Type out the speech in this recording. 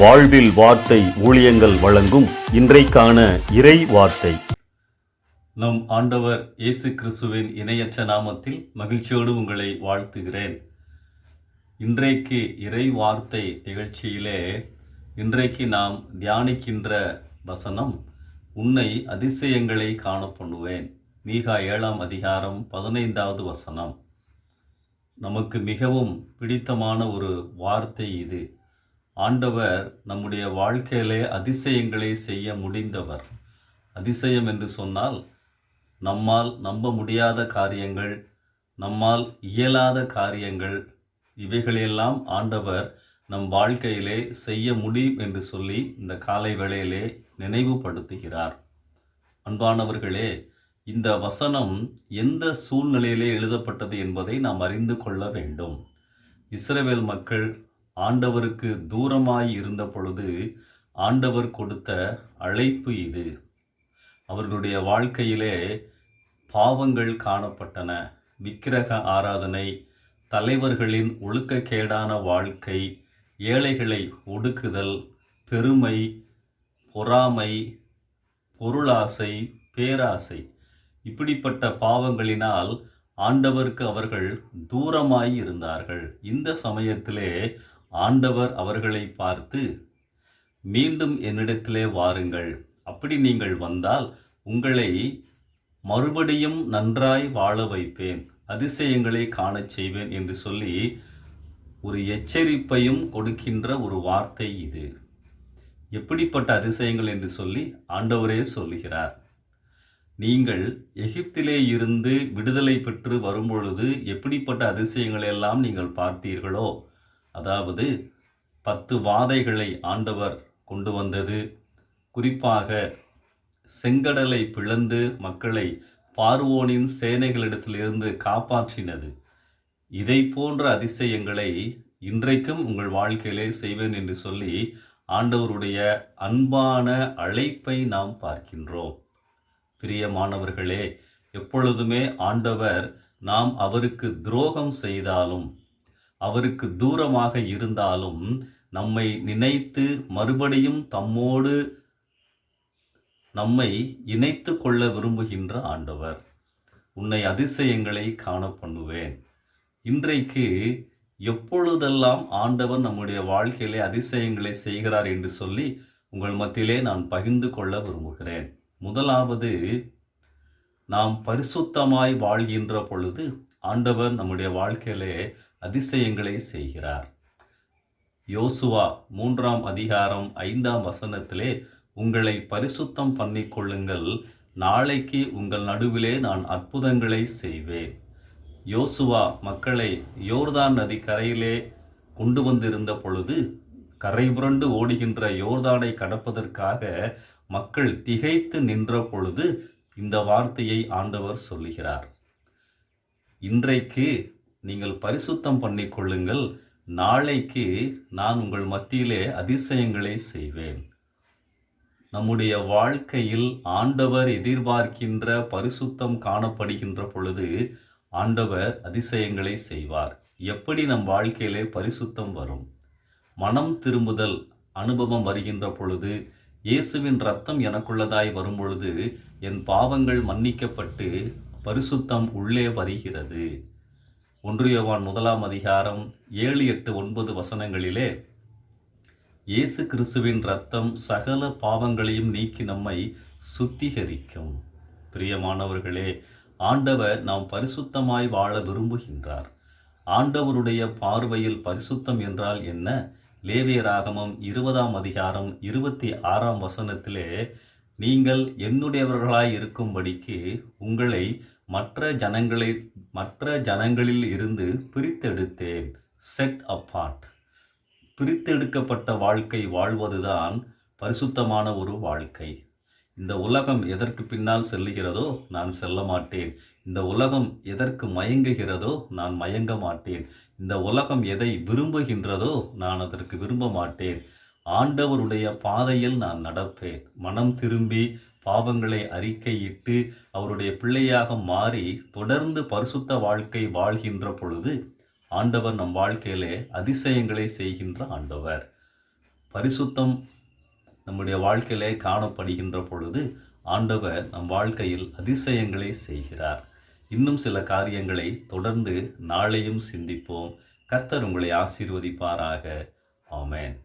வாழ்வில் வார்த்தை ஊழியங்கள் வழங்கும் இன்றைக்கான இறை வார்த்தை. நம் ஆண்டவர் இயேசு கிறிஸ்துவின் இணையற்ற நாமத்தில் மகிழ்ச்சியோடு உங்களை வாழ்த்துகிறேன். இன்றைக்கு இறை வார்த்தை நிகழ்ச்சியிலே இன்றைக்கு நாம் தியானிக்கின்ற வசனம் உன்னை அதிசயங்களை காண பண்ணுவேன் மீகா ஏழாம் அதிகாரம் பதினைந்தாவது வசனம். நமக்கு மிகவும் பிடித்தமான ஒரு வார்த்தை இது. ஆண்டவர் நம்முடைய வாழ்க்கையிலே அதிசயங்களை செய்ய முடிந்தவர். அதிசயம் என்று சொன்னால் நம்மால் நம்ப முடியாத காரியங்கள் நம்மால் இயலாத காரியங்கள் இவைகளையெல்லாம் ஆண்டவர் நம் வாழ்க்கையிலே செய்ய முடியும் என்று சொல்லி இந்த காலை வேளையிலே நினைவுபடுத்துகிறார். அன்பானவர்களே இந்த வசனம் எந்த சூழ்நிலையிலே எழுதப்பட்டது என்பதை நாம் அறிந்து கொள்ள வேண்டும். இஸ்ரேவேல் மக்கள் ஆண்டவருக்கு தூரமாய் இருந்த பொழுது ஆண்டவர் கொடுத்த அழைப்பு இது. அவர்களுடைய வாழ்க்கையிலே பாவங்கள் காணப்பட்டன. விக்கிரக ஆராதனை தலைவர்களின் ஒழுக்கக்கேடான வாழ்க்கை ஏழைகளை ஒடுக்குதல் பெருமை பொறாமை பொருளாசை பேராசை. இப்படிப்பட்ட பாவங்களினால் ஆண்டவருக்கு அவர்கள் தூரமாய் இருந்தார்கள். இந்த சமயத்திலே ஆண்டவர் அவர்களை பார்த்து மீண்டும் என்னிடத்திலே வாருங்கள். அப்படி நீங்கள் வந்தால் உங்களை மறுபடியும் நன்றாய் வாழ வைப்பேன். அதிசயங்களை காணச் செய்வேன் என்று சொல்லி ஒரு எச்சரிப்பையும் கொடுக்கின்ற ஒரு வார்த்தை இது. எப்படிப்பட்ட அதிசயங்கள் என்று சொல்லி ஆண்டவரே சொல்லுகிறார். நீங்கள் எகிப்திலே இருந்து விடுதலை பெற்று வரும்பொழுது எப்படிப்பட்ட அதிசயங்களை எல்லாம் நீங்கள் பார்த்தீர்களோ அதாவது பத்து வாதைகளை ஆண்டவர் கொண்டு வந்தது. குறிப்பாக செங்கடலை பிளந்து மக்களை பார்வோனின் சேனைகளிடத்திலிருந்து காப்பாற்றினது. இதை போன்ற அதிசயங்களை இன்றைக்கும் உங்கள் வாழ்க்கையிலே செய்வேன் என்று சொல்லி ஆண்டவருடைய அன்பான அழைப்பை நாம் பார்க்கின்றோம். பிரியமானவர்களே எப்பொழுதுமே ஆண்டவர் நாம் அவருக்கு துரோகம் செய்தாலும் அவருக்கு தூரமாக இருந்தாலும் நம்மை நினைத்து மறுபடியும் தம்மோடு நம்மை இணைத்து கொள்ள விரும்புகின்ற ஆண்டவர். உன்னை அதிசயங்களை காண பண்ணுவேன். இன்றைக்கு எப்பொழுதெல்லாம் ஆண்டவர் நம்முடைய வாழ்க்கையிலே அதிசயங்களை செய்கிறார் என்று சொல்லி உங்கள் மத்தியிலே நான் பகிர்ந்து கொள்ள விரும்புகிறேன். முதலாவது நாம் பரிசுத்தமாய் வாழ்கின்ற பொழுது ஆண்டவர் நம்முடைய வாழ்க்கையிலே அதிசயங்களை செய்கிறார். யோசுவா மூன்றாம் அதிகாரம் ஐந்தாம் வசனத்திலே உங்களை பரிசுத்தம் பண்ணிக்கொள்ளுங்கள் நாளைக்கு உங்கள் நடுவிலே நான் அற்புதங்களை செய்வேன். யோசுவா மக்களை யோர்தான் நதி கரையிலே கொண்டு வந்திருந்த பொழுது கரை புரண்டு ஓடுகின்ற யோர்தானை கடப்பதற்காக மக்கள் திகைத்து நின்ற பொழுது இந்த வார்த்தையை ஆண்டவர் சொல்லுகிறார். இன்றைக்கு நீங்கள் பரிசுத்தம் பண்ணிக்கொள்ளுங்கள். நாளைக்கு நான் உங்கள் மத்தியிலே அதிசயங்களை செய்வேன். நம்முடைய வாழ்க்கையில் ஆண்டவர் எதிர்பார்க்கின்ற பரிசுத்தம் காணப்படுகின்ற பொழுது ஆண்டவர் அதிசயங்களை செய்வார். எப்படி நம் வாழ்க்கையிலே பரிசுத்தம் வரும்? மனம் திரும்புதல் அனுபவம் வருகின்ற பொழுது இயேசுவின் ரத்தம் எனக்குள்ளதாய் வரும்பொழுது என் பாவங்கள் மன்னிக்கப்பட்டு பரிசுத்தம் உள்ளே வருகிறது. ஒன்றியவான் முதலாம் அதிகாரம் ஏழு எட்டு ஒன்பது வசனங்களிலே இயேசு கிறிஸ்துவின் ரத்தம் சகல பாவங்களையும் நீக்கி நம்மை சுத்திகரிக்கும். பிரியமானவர்களே ஆண்டவர் நாம் பரிசுத்தமாய் வாழ விரும்புகின்றார். ஆண்டவருடைய பார்வையில் பரிசுத்தம் என்றால் என்ன? லேவியராகமம் இருபதாம் அதிகாரம் இருபத்தி ஆறாம் வசனத்திலே நீங்கள் என்னுடையவர்களாய் இருக்கும்படிக்கு உங்களை மற்ற ஜனங்களை மற்ற ஜனங்களில் இருந்து பிரித்தெடுத்தேன். செட் அப்பார்ட் பிரித்தெடுக்கப்பட்ட வாழ்க்கை வாழ்வதுதான் பரிசுத்தமான ஒரு வாழ்க்கை. இந்த உலகம் எதற்கு பின்னால் செல்லுகிறதோ நான் செல்ல மாட்டேன். இந்த உலகம் எதற்கு மயங்குகிறதோ நான் மயங்க மாட்டேன். இந்த உலகம் எதை விரும்புகின்றதோ நான் அதற்கு விரும்ப மாட்டேன். ஆண்டவருடைய பாதையில் நான் நடப்பேன். மனம் திரும்பி பாவங்களை அறிக்கையிட்டு அவருடைய பிள்ளையாக மாறி தொடர்ந்து பரிசுத்த வாழ்க்கை வாழ்கின்ற பொழுது ஆண்டவர் நம் வாழ்க்கையிலே அதிசயங்களை செய்கின்ற ஆண்டவர். பரிசுத்தம் நம்முடைய வாழ்க்கையிலே காணப்படுகின்ற பொழுது ஆண்டவர் நம் வாழ்க்கையில் அதிசயங்களை செய்கிறார். இன்னும் சில காரியங்களை தொடர்ந்து நாளையும் சிந்திப்போம். கர்த்தர் உங்களை ஆசீர்வதிப்பாராக. ஆமேன்.